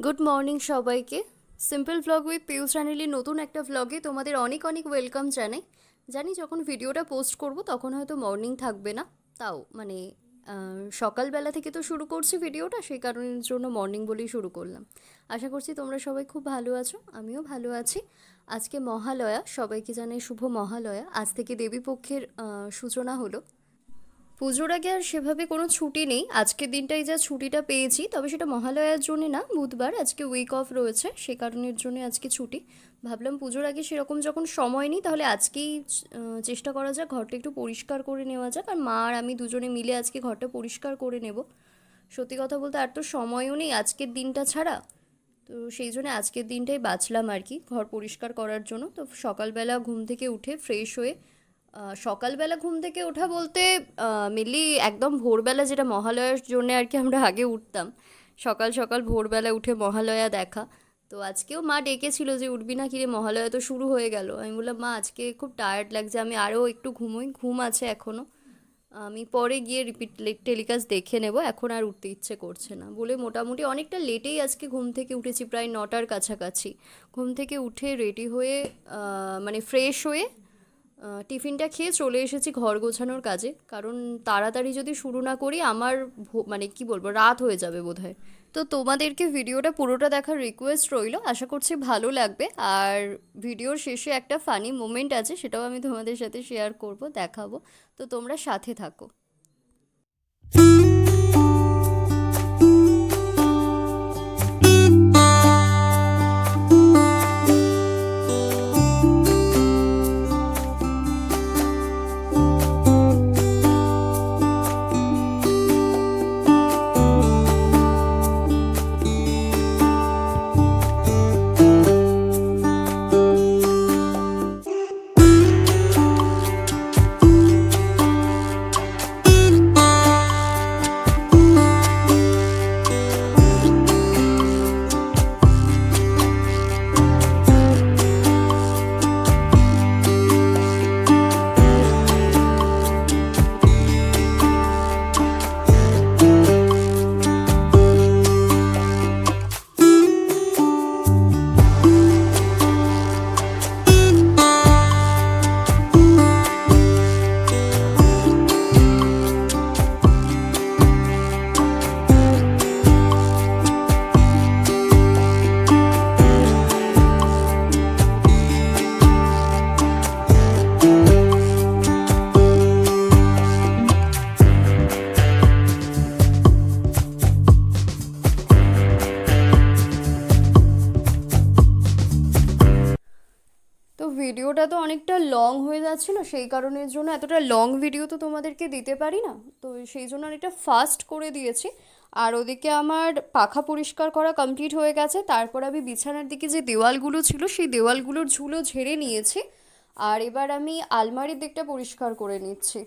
Good morning সবাইকে। Simple vlog with Piyush চ্যানেলের নতুন একটা ভ্লগে তোমাদের অনেক অনেক ওয়েলকাম জানাই। জানি যখন ভিডিওটা পোস্ট করব তখন হয়তো মর্নিং থাকবে না। তাও মানে সকালবেলা থেকে তো শুরু করছি ভিডিওটা সেই কারণের জন্য মর্নিং বলেই শুরু করলাম। আশা করছি তোমরা সবাই খুব ভালো আছো আমিও ভালো আছি। আজকে মহালয়া সবাইকে জানাই শুভ মহালয়া। আজ থেকে দেবীপক্ষের আহ, সূচনা হলো। পুজোর আগে আর সেভাবে কোনো ছুটি নেই। আজকের দিনটাই যা ছুটিটা পেয়েছি, তবে সেটা মহালয়ার জন্য না, বুধবার। আজকে উইক অফ রয়েছে, সে কারণের জন্য আজকে ছুটি। ভাবলাম পুজোর আগে সেরকম যখন সময় নেই, তাহলে আজকেই চেষ্টা করা যাক, ঘরটা একটু পরিষ্কার করে নেওয়া যাক। আর মা আর আমি দুজনে মিলে আজকে ঘরটা পরিষ্কার করে নেব। সত্যি কথা বলতে আর তো সময়ও নেই আজকের দিনটা ছাড়া। তো সেই জন্য আজকের দিনটাই বাঁচলাম আর কি, ঘর পরিষ্কার করার জন্য। তো সকালবেলা ঘুম থেকে উঠে ফ্রেশ হয়ে সকালবেলা ঘুম থেকে ওঠা বলতে মেনলি একদম ভোরবেলা যেটা মহালয়ার জন্য আর কি আমরা আগে উঠতাম। সকাল সকাল ভোরবেলা উঠে মহালয়া দেখা। তো আজকেও মা ডেকেছিল যে, উঠবি না কিরে মহালয়া তো শুরু হয়ে গেল। আমি বললাম, মা, আজকে খুব টায়ার্ড লাগছে, আমি আরও একটু ঘুমোই। ঘুম আছে এখনও আমি পরে গিয়ে রিপিট টেলিকাস্ট দেখে নেব, এখন আর উঠতে ইচ্ছে করছে না। বলে মোটামুটি অনেকটা লেটেই আজকে ঘুম থেকে উঠেছি, প্রায় নটার কাছাকাছি। ঘুম থেকে উঠে রেডি হয়ে মানে ফ্রেশ হয়ে টিফিনটা খেয়ে চলে এসেছি ঘর গোছানোর কাজে। কারণ তাড়াতাড়ি যদি শুরু না করি, আমার মানে কি বলব, রাত হয়ে যাবে বোধহয়। তো তোমাদেরকে ভিডিওটা পুরোটা দেখার রিকোয়েস্ট রইল। আশা করছি ভালো লাগবে। আর ভিডিওর শেষে একটা ফানি মোমেন্ট আছে, সেটাও আমি তোমাদের সাথে শেয়ার করব, দেখাবো। তো তোমরা সাথে থাকো। ভিডিওটা তো অনেকটা লং হয়ে যাচ্ছিল, সেই কারণের জন্য এতটা লং ভিডিও তো তোমাদেরকে দিতে পারি না। তো সেই জন্য এটা ফাস্ট করে দিয়েছি। আর ওদিকে আমার পাখা পরিষ্কার করা কমপ্লিট হয়ে গেছে। তারপর আমি বিছানার দিকে যে দেওয়ালগুলো ছিল, সেই দেওয়ালগুলোর ঝুলো ঝেড়ে নিয়েছি। আর এবার আমি আলমারির দিকটা পরিষ্কার করে নিচ্ছি।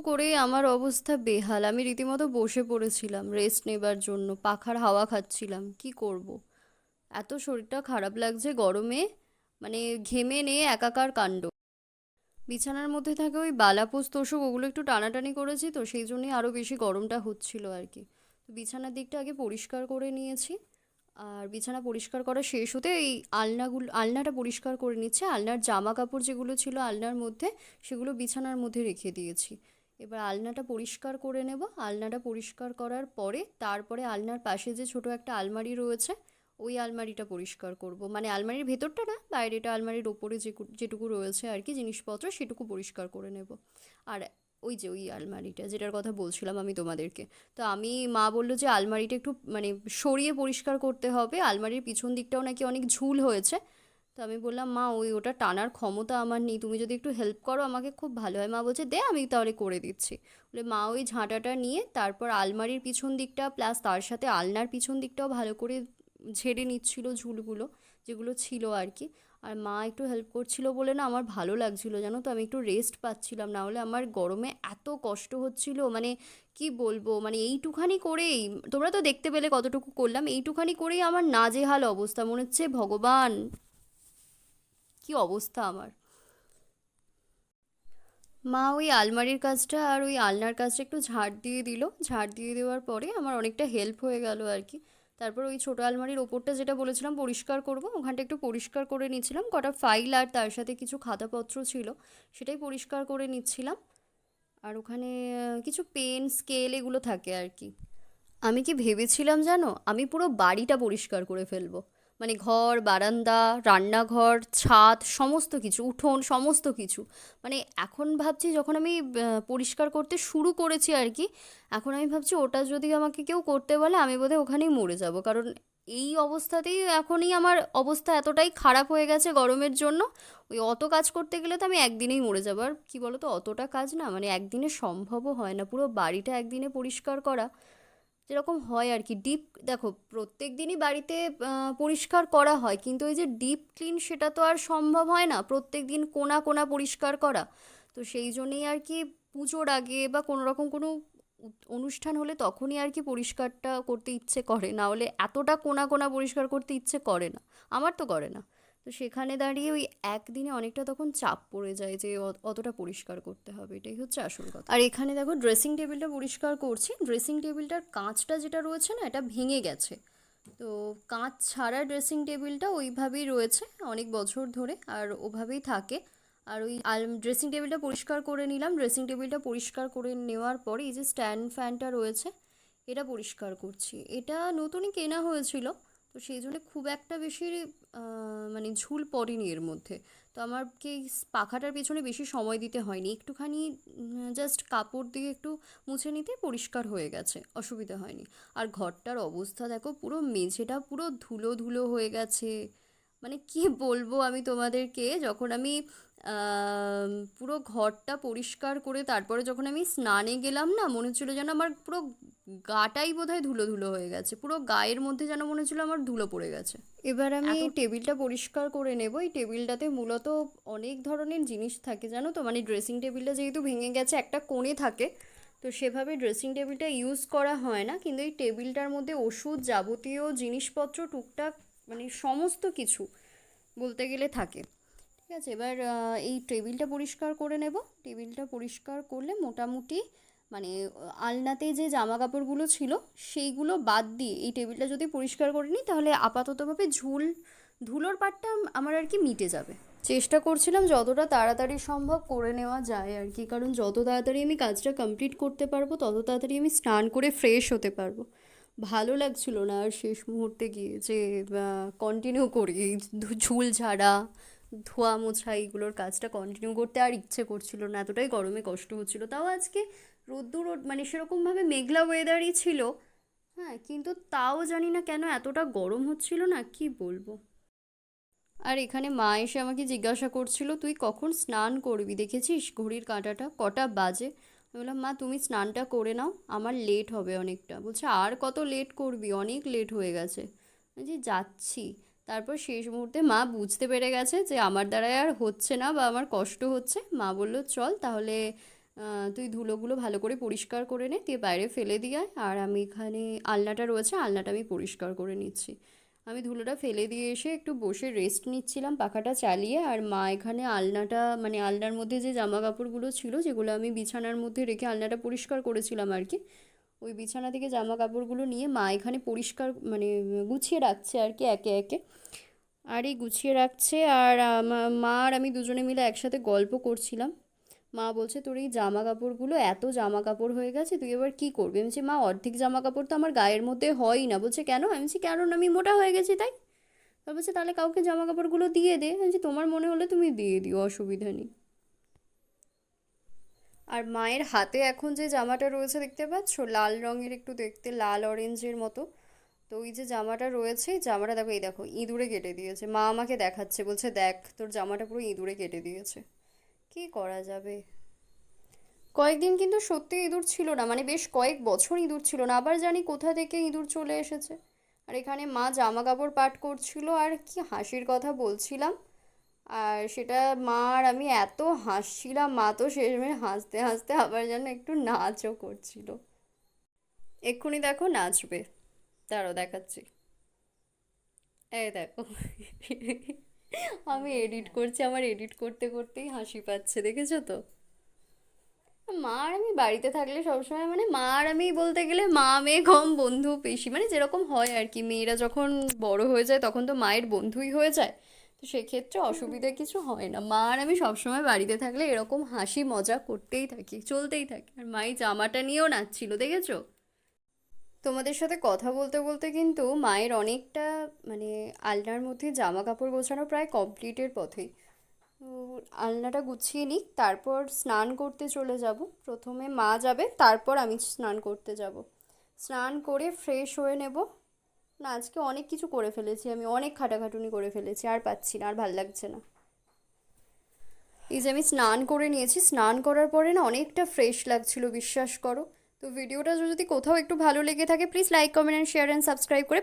করেই আমার অবস্থা বেহাল। আমি রীতিমতো বসে পড়েছিলাম রেস্ট নেবার জন্য, পাখার হাওয়া খাচ্ছিলাম। কি করব। এত শরীরটা খারাপ লাগছে গরমে মানে ঘেমে নিয়ে একাকার কাণ্ড। বিছানার মধ্যে থাকে ওই বালাপোষ তোষক, ওগুলো একটু টানাটানি করেছি তো, সেই জন্যই আরও বেশি গরমটা হচ্ছিল আর কি। বিছানার দিকটা আগে পরিষ্কার করে নিয়েছি। আর বিছানা পরিষ্কার করা শেষ হতে এই আলনাগুলো, আলনাটা পরিষ্কার করে নিচ্ছে। আলনার জামা কাপড় যেগুলো ছিল আলনার মধ্যে, সেগুলো বিছানার মধ্যে রেখে দিয়েছি। এবার আলনাটা পরিষ্কার করে নেব। আলনাটা পরিষ্কার করার পরে তারপরে আলনার পাশে যে ছোট একটা আলমারি রয়েছে, ওই আলমারিটা পরিষ্কার করব। মানে আলমারির ভেতরটা না, বাইরেটা আলমারির ওপরে যে যেটুকু রয়েছে আর কি জিনিসপত্র, সেটুকু পরিষ্কার করে নেব। আর ওই যে ওই আলমারিটা, যেটার কথা বলছিলাম আমি তোমাদেরকে। তো আমি, মা বলল যে আলমারিটা একটু মানে সরিয়ে পরিষ্কার করতে হবে। আলমারির পিছন দিকটাও নাকি অনেক ঝুল হয়েছে। তো আমি বললাম, মা, ওই ওটা টানার ক্ষমতা আমার নেই, তুমি যদি একটু হেল্প করো আমাকে খুব ভালো হয়। মা বলছে, দে, আমি তাহলে করে দিচ্ছি। বলে, মা, ওই ঝাঁটাটা নিয়ে তারপর আলমারির পিছন দিকটা প্লাস তার সাথে আলনার পিছন দিকটাও ভালো করে ঝেড়ে নিচ্ছিল ঝুলগুলো, যেগুলো ছিল আর কি আর মা একটু হেল্প করছিল বলে না আমার ভালো লাগছিল, জানো তো? আমি একটু রেস্ট পাচ্ছিলাম, না হলে আমার গরমে এত কষ্ট হচ্ছিল মানে কি বলব? মানে এইটুখানি করেই, তোমরা তো দেখতে পেলে কতটুকু করলাম, এইটুখানি করেই আমার নাজেহাল অবস্থা, মনে হচ্ছে ভগবান। কি অবস্থা আমার? মা ওই আলমারির কাজটা আর ওই আলনার কাজটা একটু ঝাড় দিয়ে দিল। ঝাড় দিয়ে দেওয়ার পরে আমার অনেকটা হেল্প হয়ে গেল আর কি। তারপর ওই ছোটো আলমারির ওপরটা যেটা বলেছিলাম পরিষ্কার করব, ওখানটা একটু পরিষ্কার করে নিচ্ছিলাম। কটা ফাইল আর তার সাথে কিছু খাতাপত্র ছিল, সেটাই পরিষ্কার করে নিচ্ছিলাম। আর ওখানে কিছু পেন স্কেল এগুলো থাকে আর কি। আমি কি ভেবেছিলাম জানো? আমি পুরো বাড়িটা পরিষ্কার করে ফেলব। মানে ঘর, বারান্দা, রান্নাঘর, ছাদ, সমস্ত কিছু, উঠোন, সমস্ত কিছু। মানে এখন ভাবছি যখন আমি পরিষ্কার করতে শুরু করেছি আর কি, এখন আমি ভাবছি ওটা যদি আমাকে কেউ করতে বলে, আমি বোধহয় ওখানেই মরে যাব। কারণ এই অবস্থাতেই এখনই আমার অবস্থা এতটাই খারাপ হয়ে গেছে গরমের জন্য, ওই অত কাজ করতে গেলে তো আমি একদিনেই মরে যাব। আর কী বলো তো অতটা কাজ না মানে একদিনে সম্ভবও হয় না। পুরো বাড়িটা একদিনে পরিষ্কার করা। যেরকম হয় আর কি। ডিপ দেখো প্রত্যেক দিনই বাড়িতে পরিষ্কার করা হয়, কিন্তু ওই যে ডিপ ক্লিন সেটা তো আর সম্ভব হয় না। প্রত্যেক দিন কোনা কোনা পরিষ্কার করা। তো সেই জন্যেই আর কি পুজোর আগে বা কোনো রকম কোনো অনুষ্ঠান হলে তখনই আর কি পরিষ্কারটা করতে ইচ্ছে করে। না হলে এতটা কোনা কোনা পরিষ্কার করতে ইচ্ছে করে না। আমার তো করে না। তো সেখানে দাঁড়িয়ে ওই একদিনে অনেকটা তখন চাপ পড়ে যায় যে অতটা পরিষ্কার করতে হবে, এটাই হচ্ছে আসল কথা। আর এখানে দেখো ড্রেসিং টেবিলটা পরিষ্কার করছি ড্রেসিং টেবিলটার কাঁচটা যেটা রয়েছে না, এটা ভেঙে গেছে। তো কাঁচ ছাড়া ড্রেসিং টেবিলটা ওইভাবেই রয়েছে অনেক বছর ধরে আর ওভাবেই থাকে। আর ওই ড্রেসিং টেবিলটা পরিষ্কার করে নিলাম ড্রেসিং টেবিলটা পরিষ্কার করে নেওয়ার পরে এই যে স্ট্যান্ড ফ্যানটা রয়েছে, এটা পরিষ্কার করছি। এটা নতুনই কেনা হয়েছিল তো সেই জন্য খুব একটা বেশি মানে ঝুল পড়েনি এর মধ্যে। তো আমাকে পাখাটার পেছনে বেশি সময় দিতে হয়নি। একটুখানি জাস্ট কাপড় দিয়ে একটু মুছে নিতে পরিষ্কার হয়ে গেছে, অসুবিধা হয়নি। আর ঘরটার অবস্থা দেখো, পুরো মেঝেটা পুরো ধুলো ধুলো হয়ে গেছে। মানে কি বলব আমি তোমাদেরকে? যখন আমি পুরো ঘরটা পরিষ্কার করে তারপরে যখন আমি স্নানে গেলাম না মনে হচ্ছিল যেন আমার পুরো গাটাই বোধহয় ধুলো ধুলো হয়ে গেছে। পুরো গায়ের মধ্যে যেন মনে হচ্ছিল আমার ধুলো পড়ে গেছে। এবার আমি টেবিলটা পরিষ্কার করে নেব। এই টেবিলটাতে মূলত অনেক ধরনের জিনিস থাকে জানো তো? মানে ড্রেসিং টেবিলটা যেহেতু ভেঙে গেছে একটা কোণে থাকে। তো সেভাবে ড্রেসিং টেবিলটা ইউজ করা হয় না। কিন্তু এই টেবিলটার মধ্যে ওষুধ যাবতীয় জিনিসপত্র টুকটাক মানে সমস্ত কিছু বলতে গেলে থাকে। ঠিক আছে? এবার এই টেবিলটা পরিষ্কার করে নেব। টেবিলটা পরিষ্কার করলে মোটামুটি মানে আলনাতে যে জামা কাপড়গুলো ছিল, সেইগুলো বাদ দিয়ে এই টেবিলটা যদি পরিষ্কার করে নিই, তাহলে আপাততভাবে ঝুল, ধুলোর পাটটা আমার আর কি মিটে যাবে। চেষ্টা করছিলাম যতটা তাড়াতাড়ি সম্ভব করে নেওয়া যায় আর কি, কারণ যত তাড়াতাড়ি আমি কাজটা কমপ্লিট করতে পারব, তত তাড়াতাড়ি আমি স্নান করে ফ্রেশ হতে পারব। ভালো লাগছিল না আর শেষ মুহূর্তে গিয়ে যে কন্টিনিউ করি। ঝুল ঝাড়া, ধোয়া মোছা, এইগুলোর কাজটা কন্টিনিউ করতে আর ইচ্ছে করছিল না। এতটাই গরমে কষ্ট হচ্ছিল। তাও আজকে রোদ্দুর মানে সেরকমভাবে মেঘলা ওয়েদারই ছিল। হ্যাঁ কিন্তু তাও জানি না কেন এতটা গরম হচ্ছিল না, কি বলব? আর এখানে মা এসে আমাকে জিজ্ঞাসা করছিল, তুই কখন স্নান করবি? দেখেছিস? ঘড়ির কাঁটাটা কটা বাজে? আমি বললাম, মা, তুমি স্নানটা করে নাও, আমার লেট হবে অনেকটা। বলছে, আর কত লেট করবি? অনেক লেট হয়ে গেছে। যে যাচ্ছি। তারপর শেষ মুহূর্তে মা বুঝতে পেরে গেছে যে আমার দ্বারাই আর হচ্ছে না বা আমার কষ্ট হচ্ছে। মা বলল, চল তাহলে তুই ধুলোগুলো ভালো করে পরিষ্কার করে নে, দিয়ে বাইরে ফেলে দিয়ে আর আমি এখানে আলনাটা রয়েছে, আলনাটা আমি পরিষ্কার করে নিচ্ছি। আমি ধুলোটা ফেলে দিয়ে এসে একটু বসে রেস্ট নিচ্ছিলাম, পাখাটা চালিয়ে। আর মা এখানে আলনাটা মানে আলনার মধ্যে যে জামা কাপড়গুলো ছিল, যেগুলো আমি বিছানার মধ্যে রেখে আলনাটা পরিষ্কার করেছিলাম আর কি, ওই বিছানা থেকে জামা কাপড়গুলো নিয়ে মা এখানে পরিষ্কার মানে গুছিয়ে রাখছে আর কি একে একে। আর এই গুছিয়ে রাখছে, আর মা আর আমি দুজনে মিলে একসাথে গল্প করছিলাম। মা বলছে, তোর এই জামা কাপড়গুলো এত জামা কাপড় হয়ে গেছে, তুই এবার কী করবি? আমি বলছি, মা, অর্ধেক জামা কাপড় তো আমার গায়ের মধ্যে হয়ই না। বলছে, কেন? আমি বলছি, কারণ আমি মোটা হয়ে গেছি, তাই। তারপর বলছে, তাহলে কাউকে জামা কাপড়গুলো দিয়ে দে। আমি তোমার মনে হলে তুমি দিয়ে দিও, অসুবিধা নেই। আর মায়ের হাতে এখন যে জামাটা রয়েছে দেখতে পাচ্ছ, লাল রঙের একটু দেখতে, লাল অরেঞ্জের মতো। তো ওই যে জামাটা রয়েছে জামাটা দেখো, এই দেখো, ইঁদুরে কেটে দিয়েছে। মা আমাকে দেখাচ্ছে, বলছে, দেখ, তোর জামাটা পুরো ইঁদুরে কেটে দিয়েছে। কী করা যাবে? কয়েকদিন কিন্তু সত্যি ইঁদুর ছিল না মানে বেশ কয়েক বছর ইঁদুর ছিল না, আবার জানি কোথা থেকে ইঁদুর চলে এসেছে। আর এখানে মা জামা কাপড় পাট করছিল, আর কি হাসির কথা বলছিলাম। আর সেটা মা আর আমি এত হাসছিলাম, মা তো শেষমেশ হাসতে হাসতে আবার যেন একটু নাচও করছিল। এক্ষুনি দেখো নাচবে। দাঁড়াও দেখাচ্ছি। এই দেখো। আমি এডিট করছি, আমার এডিট করতে করতেই হাসি পাচ্ছে, দেখেছ তো? মা আর আমি বাড়িতে থাকলে সবসময় মানে মা আর আমি বলতে গেলে মা, মেয়ে কম বন্ধু বেশি মানে যেরকম হয় আর কি। মেয়েরা যখন বড় হয়ে যায় তখন তো মায়ের বন্ধুই হয়ে যায়। তো সেক্ষেত্রে অসুবিধা কিছু হয় না। মা আর আমি সবসময় বাড়িতে থাকলে এরকম হাসি, মজা করতেই থাকি, চলতেই থাকি। আর মাই জামাটা নিয়েও নাচছিল, দেখেছ? তোমাদের সাথে কথা বলতে বলতে কিন্তু মায়ের অনেকটা মানে আলনার মধ্যে জামা কাপড় গোছানো প্রায় কমপ্লিটের পথেই তো আলনাটা গুছিয়ে নিই তারপর স্নান করতে চলে যাব। প্রথমে মা যাবে, তারপর আমি স্নান করতে যাব। স্নান করে ফ্রেশ হয়ে নেব। না, আজকে অনেক কিছু করে ফেলেছি, আমি অনেক খাটাখাটুনি করে ফেলেছি, আর পাচ্ছি না, আর ভালো লাগছে না। এই যে আমি স্নান করে নিয়েছি, স্নান করার পরে না অনেকটা ফ্রেশ লাগছিল, বিশ্বাস করো। তো ভিডিওটা যদি কোথাও একটু ভালো লেগে থাকে please like comment and share and subscribe করে